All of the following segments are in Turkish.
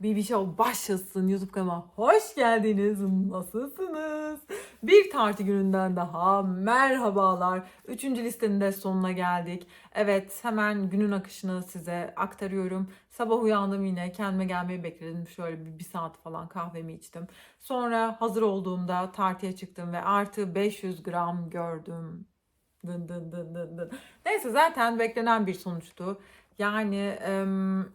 BB Show başlasın YouTube kanalıma. Hoş geldiniz. Nasılsınız? Bir tartı gününden daha merhabalar. Üçüncü listenin de sonuna geldik. Evet hemen günün akışını size aktarıyorum. Sabah uyandım yine kendime gelmeyi bekledim. Şöyle bir, bir saat falan kahvemi içtim. Sonra hazır olduğumda tartıya çıktım ve artı 500 gram gördüm. Dın dın dın dın dın. Neyse zaten beklenen bir sonuçtu. Yani em,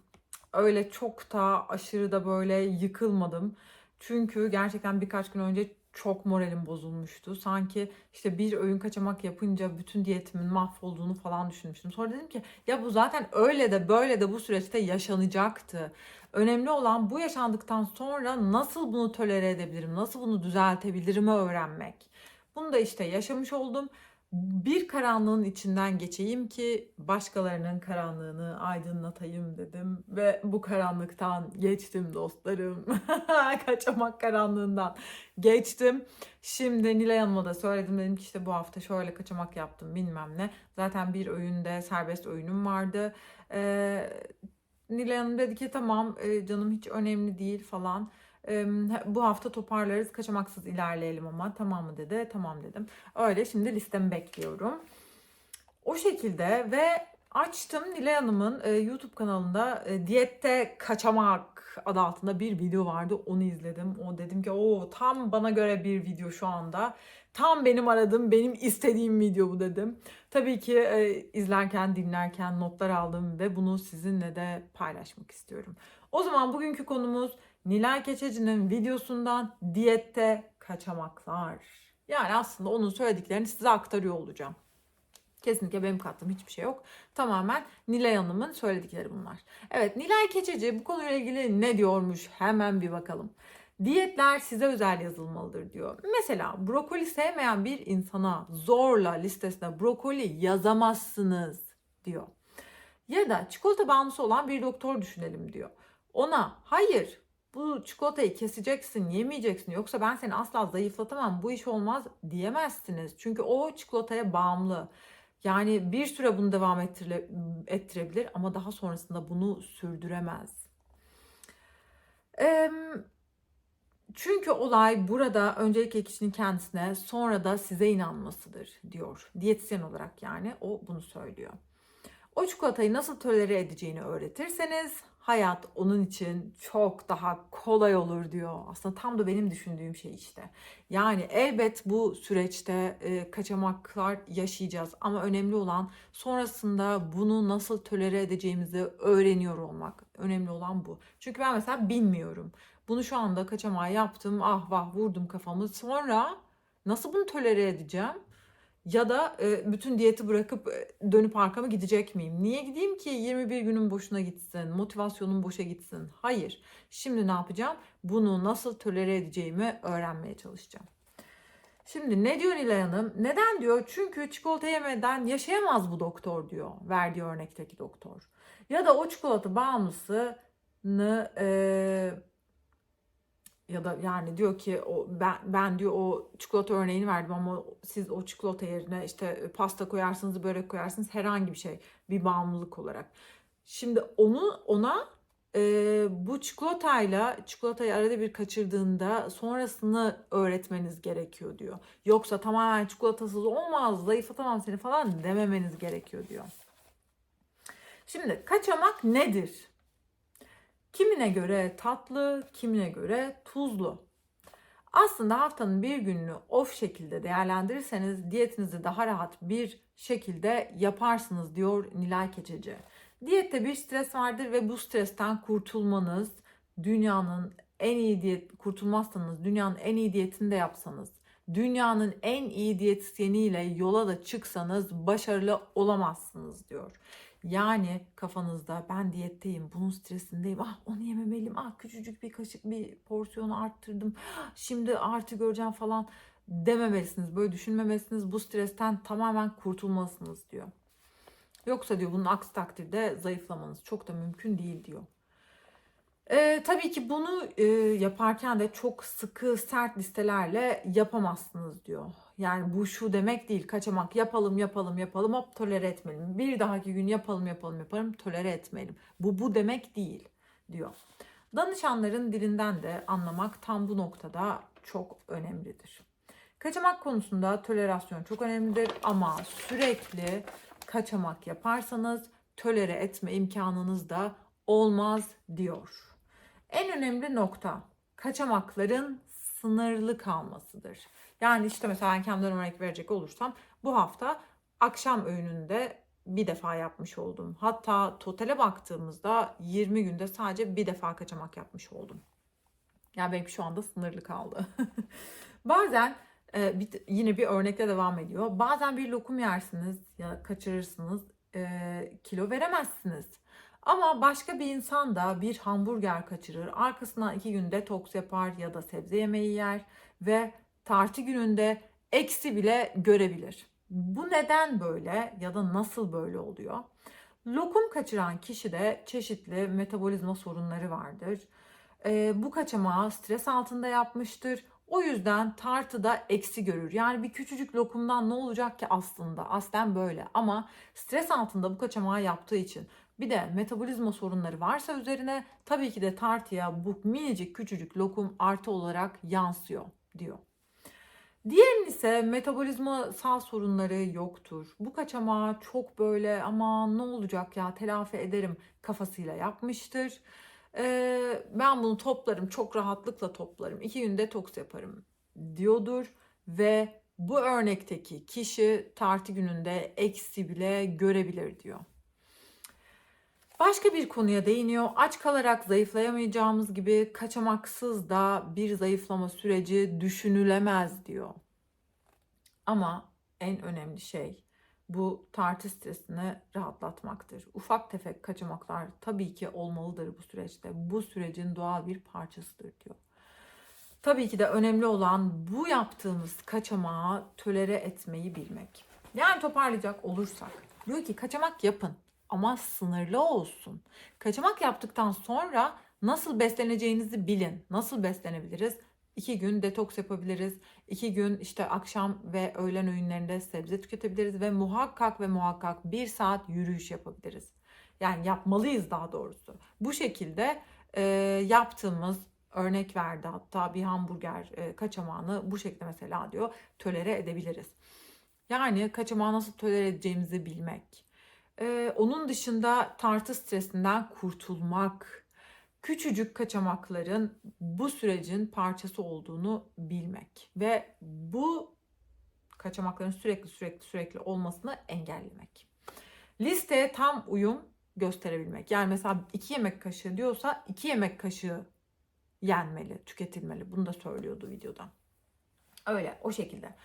öyle çok da aşırı da böyle yıkılmadım. Çünkü gerçekten birkaç gün önce çok moralim bozulmuştu. Sanki işte bir öğün kaçamak yapınca bütün diyetimin mahvolduğunu falan düşünmüştüm. Sonra dedim ki ya bu zaten öyle de böyle de bu süreçte yaşanacaktı. Önemli olan bu yaşandıktan sonra nasıl bunu tolere edebilirim, nasıl bunu düzeltebilirim öğrenmek. Bunu da işte yaşamış oldum bir karanlığın içinden geçeyim ki başkalarının karanlığını aydınlatayım dedim ve bu karanlıktan geçtim dostlarım. Kaçamak karanlığından geçtim. Şimdi Nilay Hanım'a da söyledim dedim ki işte bu hafta şöyle kaçamak yaptım bilmem ne. Zaten bir öğünde serbest öğünüm vardı. Ee, Nilay Hanım dedi ki tamam e, canım hiç önemli değil falan. Bu hafta toparlarız kaçamaksız ilerleyelim ama tamam mı dedi. Tamam dedim. Öyle şimdi listemi bekliyorum. O şekilde ve açtım Nilay Hanım'ın e, YouTube kanalında e, diyette kaçamak adı altında bir video vardı. Onu izledim. O dedim ki o tam bana göre bir video şu anda. Tam benim aradığım, benim istediğim video bu dedim. Tabii ki e, izlerken, dinlerken notlar aldım ve bunu sizinle de paylaşmak istiyorum. O zaman bugünkü konumuz Nilay Keçeci'nin videosundan diyette kaçamaklar. Yani aslında onun söylediklerini size aktarıyor olacağım. Kesinlikle benim kattığım hiçbir şey yok. Tamamen Nilay Hanım'ın söyledikleri bunlar. Evet Nilay Keçeci bu konuyla ilgili ne diyormuş hemen bir bakalım. Diyetler size özel yazılmalıdır diyor. Mesela brokoli sevmeyen bir insana zorla listesine brokoli yazamazsınız diyor. Ya da çikolata bağımlısı olan bir doktor düşünelim diyor. Ona hayır bu çikolatayı keseceksin, yemeyeceksin yoksa ben seni asla zayıflatamam, bu iş olmaz diyemezsiniz. Çünkü o çikolataya bağımlı. Yani bir süre bunu devam ettire, ettirebilir ama daha sonrasında bunu sürdüremez. Eee çünkü olay burada öncelikle kişinin kendisine sonra da size inanmasıdır diyor. Diyetisyen olarak yani o bunu söylüyor. O çikolatayı nasıl tolere edeceğini öğretirseniz hayat onun için çok daha kolay olur diyor. Aslında tam da benim düşündüğüm şey işte. Yani elbet bu süreçte e, kaçamaklar yaşayacağız ama önemli olan sonrasında bunu nasıl tolere edeceğimizi öğreniyor olmak. Önemli olan bu. Çünkü ben mesela bilmiyorum. Bunu şu anda kaçamağı yaptım. Ah vah vurdum kafamı. Sonra nasıl bunu tolere edeceğim? Ya da e, bütün diyeti bırakıp e, dönüp arkama gidecek miyim? Niye gideyim ki 21 günün boşuna gitsin, motivasyonum boşa gitsin? Hayır. Şimdi ne yapacağım? Bunu nasıl tolere edeceğimi öğrenmeye çalışacağım. Şimdi ne diyor Nilay Hanım? Neden diyor? Çünkü çikolata yemeden yaşayamaz bu doktor diyor. Verdiği örnekteki doktor. Ya da o çikolata bağımlısını e, ya da yani diyor ki o ben ben diyor o çikolata örneğini verdim ama siz o çikolata yerine işte pasta koyarsınız, börek koyarsınız herhangi bir şey bir bağımlılık olarak. Şimdi onu ona e, bu çikolatayla çikolatayı arada bir kaçırdığında sonrasını öğretmeniz gerekiyor diyor. Yoksa tamamen çikolatasız olmaz, zayıflatamam seni falan dememeniz gerekiyor diyor. Şimdi kaçamak nedir? Kimine göre tatlı, kimine göre tuzlu. Aslında haftanın bir gününü off şekilde değerlendirirseniz diyetinizi daha rahat bir şekilde yaparsınız diyor Nilay Keçeci. Diyette bir stres vardır ve bu stresten kurtulmanız dünyanın en iyi diyet kurtulmazsanız dünyanın en iyi diyetini de yapsanız dünyanın en iyi diyetisyeniyle yola da çıksanız başarılı olamazsınız diyor. Yani kafanızda ben diyetteyim, bunun stresindeyim, ah onu yememeliyim, ah küçücük bir kaşık bir porsiyonu arttırdım, şimdi artı göreceğim falan dememelisiniz, böyle düşünmemelisiniz. Bu stresten tamamen kurtulmalısınız diyor. Yoksa diyor bunun aksi takdirde zayıflamanız çok da mümkün değil diyor. Ee, tabii ki bunu e, yaparken de çok sıkı sert listelerle yapamazsınız diyor. Yani bu şu demek değil kaçamak yapalım yapalım yapalım hop tolere etmeyelim. Bir dahaki gün yapalım yapalım yapalım tolere etmeyelim. Bu bu demek değil diyor. Danışanların dilinden de anlamak tam bu noktada çok önemlidir. Kaçamak konusunda tolerasyon çok önemlidir ama sürekli kaçamak yaparsanız tolere etme imkanınız da olmaz diyor. En önemli nokta kaçamakların sınırlı kalmasıdır. Yani işte mesela ben kendimden örnek verecek olursam bu hafta akşam öğününde bir defa yapmış oldum. Hatta totale baktığımızda 20 günde sadece bir defa kaçamak yapmış oldum. Yani benimki şu anda sınırlı kaldı. Bazen e, bir, yine bir örnekle devam ediyor. Bazen bir lokum yersiniz ya kaçırırsınız e, kilo veremezsiniz. Ama başka bir insan da bir hamburger kaçırır. Arkasından iki gün detoks yapar ya da sebze yemeği yer ve tartı gününde eksi bile görebilir. Bu neden böyle ya da nasıl böyle oluyor? Lokum kaçıran kişide çeşitli metabolizma sorunları vardır. Ee, bu kaçamağı stres altında yapmıştır. O yüzden tartıda eksi görür. Yani bir küçücük lokumdan ne olacak ki aslında? Aslen böyle ama stres altında bu kaçamağı yaptığı için bir de metabolizma sorunları varsa üzerine tabii ki de tartıya bu minicik küçücük lokum artı olarak yansıyor diyor. Diğerinin ise metabolizmasal sorunları yoktur. Bu kaçamağı çok böyle aman ne olacak ya telafi ederim kafasıyla yapmıştır. Ee, ben bunu toplarım çok rahatlıkla toplarım. İki gün detoks yaparım diyordur ve bu örnekteki kişi tartı gününde eksi bile görebilir diyor. Başka bir konuya değiniyor. Aç kalarak zayıflayamayacağımız gibi kaçamaksız da bir zayıflama süreci düşünülemez diyor. Ama en önemli şey bu tartı stresini rahatlatmaktır. Ufak tefek kaçamaklar tabii ki olmalıdır bu süreçte. Bu sürecin doğal bir parçasıdır diyor. Tabii ki de önemli olan bu yaptığımız kaçamağı tölere etmeyi bilmek. Yani toparlayacak olursak diyor ki kaçamak yapın ama sınırlı olsun. Kaçamak yaptıktan sonra nasıl besleneceğinizi bilin. Nasıl beslenebiliriz? İki gün detoks yapabiliriz. İki gün işte akşam ve öğlen öğünlerinde sebze tüketebiliriz ve muhakkak ve muhakkak bir saat yürüyüş yapabiliriz. Yani yapmalıyız daha doğrusu. Bu şekilde e, yaptığımız örnek verdi hatta bir hamburger e, kaçamağını bu şekilde mesela diyor tolere edebiliriz. Yani kaçamağı nasıl tolere edeceğimizi bilmek. E, onun dışında tartı stresinden kurtulmak küçücük kaçamakların bu sürecin parçası olduğunu bilmek ve bu kaçamakların sürekli sürekli sürekli olmasını engellemek. Listeye tam uyum gösterebilmek. Yani mesela iki yemek kaşığı diyorsa iki yemek kaşığı yenmeli, tüketilmeli. Bunu da söylüyordu videoda. Öyle o şekilde.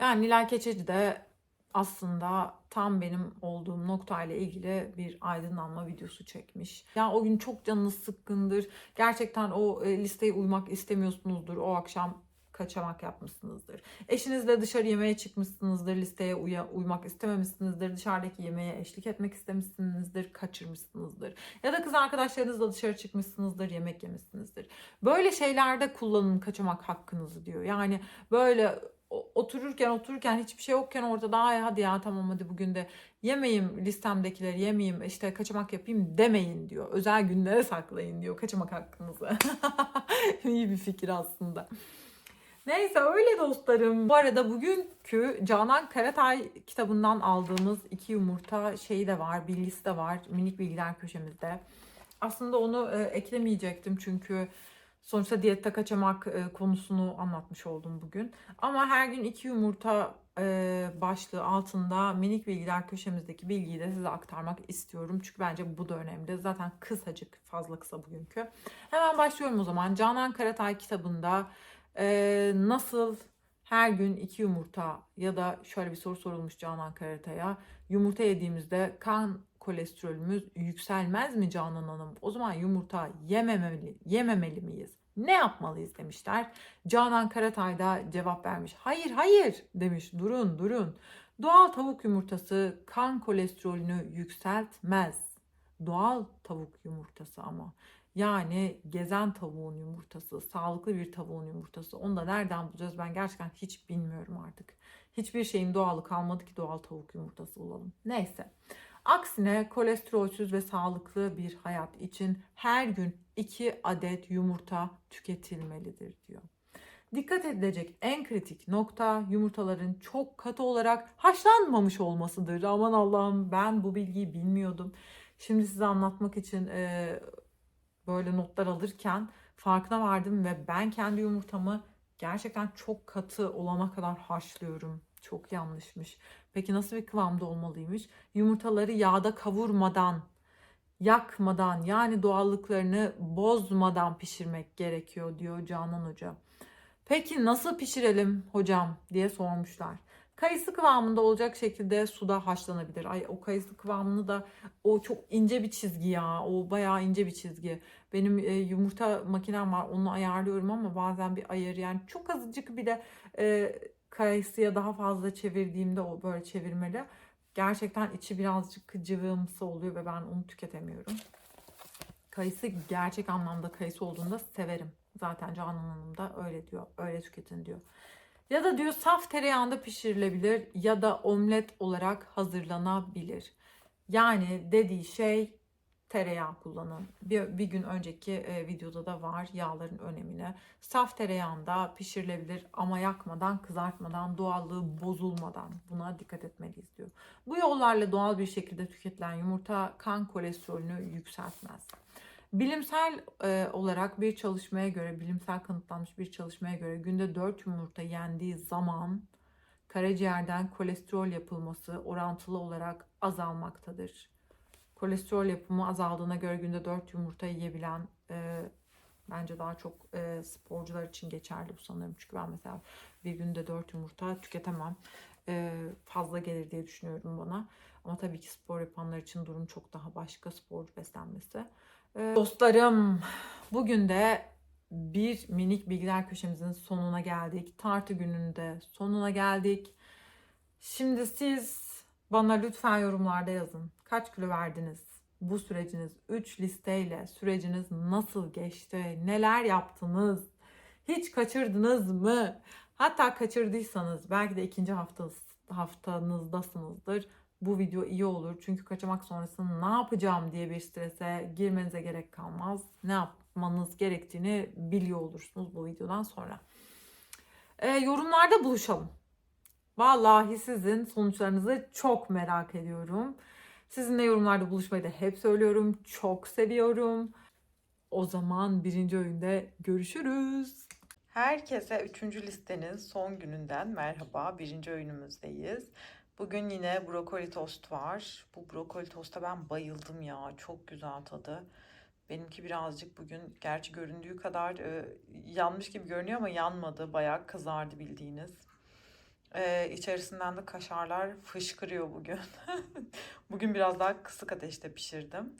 Yani Nilay Keçeci de aslında tam benim olduğum noktayla ilgili bir aydınlanma videosu çekmiş. Ya o gün çok canınız sıkkındır. Gerçekten o e, listeye uymak istemiyorsunuzdur. O akşam kaçamak yapmışsınızdır. Eşinizle dışarı yemeğe çıkmışsınızdır. Listeye uya, uymak istememişsinizdir. Dışarıdaki yemeğe eşlik etmek istemişsinizdir. Kaçırmışsınızdır. Ya da kız arkadaşlarınızla dışarı çıkmışsınızdır. Yemek yemişsinizdir. Böyle şeylerde kullanın kaçamak hakkınızı diyor. Yani böyle otururken otururken hiçbir şey yokken ortada ay hadi ya tamam hadi bugün de yemeyeyim listemdekileri yemeyeyim işte kaçamak yapayım demeyin diyor. Özel günlere saklayın diyor kaçamak hakkınızı. İyi bir fikir aslında. Neyse öyle dostlarım. Bu arada bugünkü Canan Karatay kitabından aldığımız iki yumurta şeyi de var, bilgisi de var minik bilgiler köşemizde. Aslında onu e, eklemeyecektim çünkü Sonuçta diyette kaçamak e, konusunu anlatmış oldum bugün. Ama her gün iki yumurta e, başlığı altında minik bilgiler köşemizdeki bilgiyi de size aktarmak istiyorum. Çünkü bence bu da önemli. Zaten kısacık, fazla kısa bugünkü. Hemen başlıyorum o zaman. Canan Karatay kitabında e, nasıl her gün iki yumurta ya da şöyle bir soru sorulmuş Canan Karatay'a. Yumurta yediğimizde kan kolesterolümüz yükselmez mi Canan Hanım? O zaman yumurta yememeli, yememeli miyiz? Ne yapmalıyız demişler. Canan Karatay da cevap vermiş. Hayır hayır demiş. Durun durun. Doğal tavuk yumurtası kan kolesterolünü yükseltmez. Doğal tavuk yumurtası ama. Yani gezen tavuğun yumurtası, sağlıklı bir tavuğun yumurtası. Onu da nereden bulacağız ben gerçekten hiç bilmiyorum artık. Hiçbir şeyin doğalı kalmadı ki doğal tavuk yumurtası bulalım. Neyse. Aksine kolesterolsüz ve sağlıklı bir hayat için her gün 2 adet yumurta tüketilmelidir diyor. Dikkat edilecek en kritik nokta yumurtaların çok katı olarak haşlanmamış olmasıdır. Aman Allah'ım ben bu bilgiyi bilmiyordum. Şimdi size anlatmak için e, böyle notlar alırken farkına vardım ve ben kendi yumurtamı gerçekten çok katı olana kadar haşlıyorum. Çok yanlışmış. Peki nasıl bir kıvamda olmalıymış? Yumurtaları yağda kavurmadan, yakmadan yani doğallıklarını bozmadan pişirmek gerekiyor diyor Canan Hoca. Peki nasıl pişirelim hocam diye sormuşlar. Kayısı kıvamında olacak şekilde suda haşlanabilir. Ay o kayısı kıvamını da o çok ince bir çizgi ya. O bayağı ince bir çizgi. Benim e, yumurta makinem var. Onu ayarlıyorum ama bazen bir ayar yani çok azıcık bir de e, kayısıya daha fazla çevirdiğimde o böyle çevirmeli. Gerçekten içi birazcık cıvımsı oluyor ve ben onu tüketemiyorum. Kayısı gerçek anlamda kayısı olduğunda severim. Zaten Canan Hanım da öyle diyor. Öyle tüketin diyor. Ya da diyor saf tereyağında pişirilebilir ya da omlet olarak hazırlanabilir. Yani dediği şey tereyağı kullanın. Bir, bir gün önceki e, videoda da var yağların önemini. Saf tereyağında pişirilebilir ama yakmadan, kızartmadan, doğallığı bozulmadan buna dikkat etmeliyiz diyor. Bu yollarla doğal bir şekilde tüketilen yumurta kan kolesterolünü yükseltmez. Bilimsel e, olarak bir çalışmaya göre, bilimsel kanıtlanmış bir çalışmaya göre günde 4 yumurta yendiği zaman karaciğerden kolesterol yapılması orantılı olarak azalmaktadır. Kolesterol yapımı azaldığına göre günde 4 yumurta yiyebilen e, bence daha çok e, sporcular için geçerli bu sanırım. Çünkü ben mesela bir günde 4 yumurta tüketemem. E, fazla gelir diye düşünüyorum bana. Ama tabii ki spor yapanlar için durum çok daha başka sporcu beslenmesi. Ee, Dostlarım, bugün de bir minik bilgiler köşemizin sonuna geldik. Tartı gününde sonuna geldik. Şimdi siz bana lütfen yorumlarda yazın. Kaç kilo verdiniz? Bu süreciniz 3 listeyle süreciniz nasıl geçti? Neler yaptınız? Hiç kaçırdınız mı? Hatta kaçırdıysanız belki de ikinci haftanız, haftanızdasınızdır bu video iyi olur. Çünkü kaçamak sonrasında ne yapacağım diye bir strese girmenize gerek kalmaz. Ne yapmanız gerektiğini biliyor olursunuz bu videodan sonra. E, yorumlarda buluşalım. Vallahi sizin sonuçlarınızı çok merak ediyorum. Sizinle yorumlarda buluşmayı da hep söylüyorum. Çok seviyorum. O zaman birinci oyunda görüşürüz. Herkese üçüncü listenin son gününden merhaba. Birinci öğünümüzdeyiz. Bugün yine brokoli tost var. Bu brokoli tosta ben bayıldım ya. Çok güzel tadı. Benimki birazcık bugün gerçi göründüğü kadar e, yanmış gibi görünüyor ama yanmadı. Bayağı kızardı bildiğiniz. E, içerisinden de kaşarlar fışkırıyor bugün. bugün biraz daha kısık ateşte pişirdim.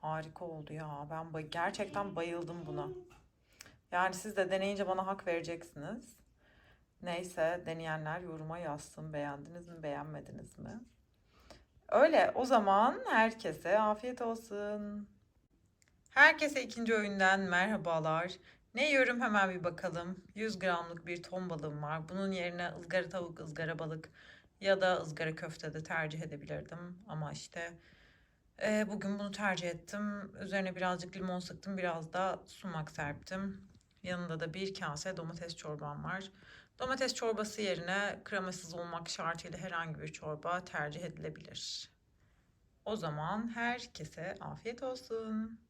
Harika oldu ya. Ben bay gerçekten bayıldım buna. Yani siz de deneyince bana hak vereceksiniz. Neyse deneyenler yoruma yazsın. Beğendiniz mi beğenmediniz mi? Öyle o zaman herkese afiyet olsun. Herkese ikinci öğünden merhabalar. Ne yiyorum hemen bir bakalım. 100 gramlık bir ton balığım var. Bunun yerine ızgara tavuk, ızgara balık ya da ızgara köfte de tercih edebilirdim. Ama işte e, bugün bunu tercih ettim. Üzerine birazcık limon sıktım. Biraz da sumak serptim. Yanında da bir kase domates çorbam var. Domates çorbası yerine kremasız olmak şartıyla herhangi bir çorba tercih edilebilir. O zaman herkese afiyet olsun.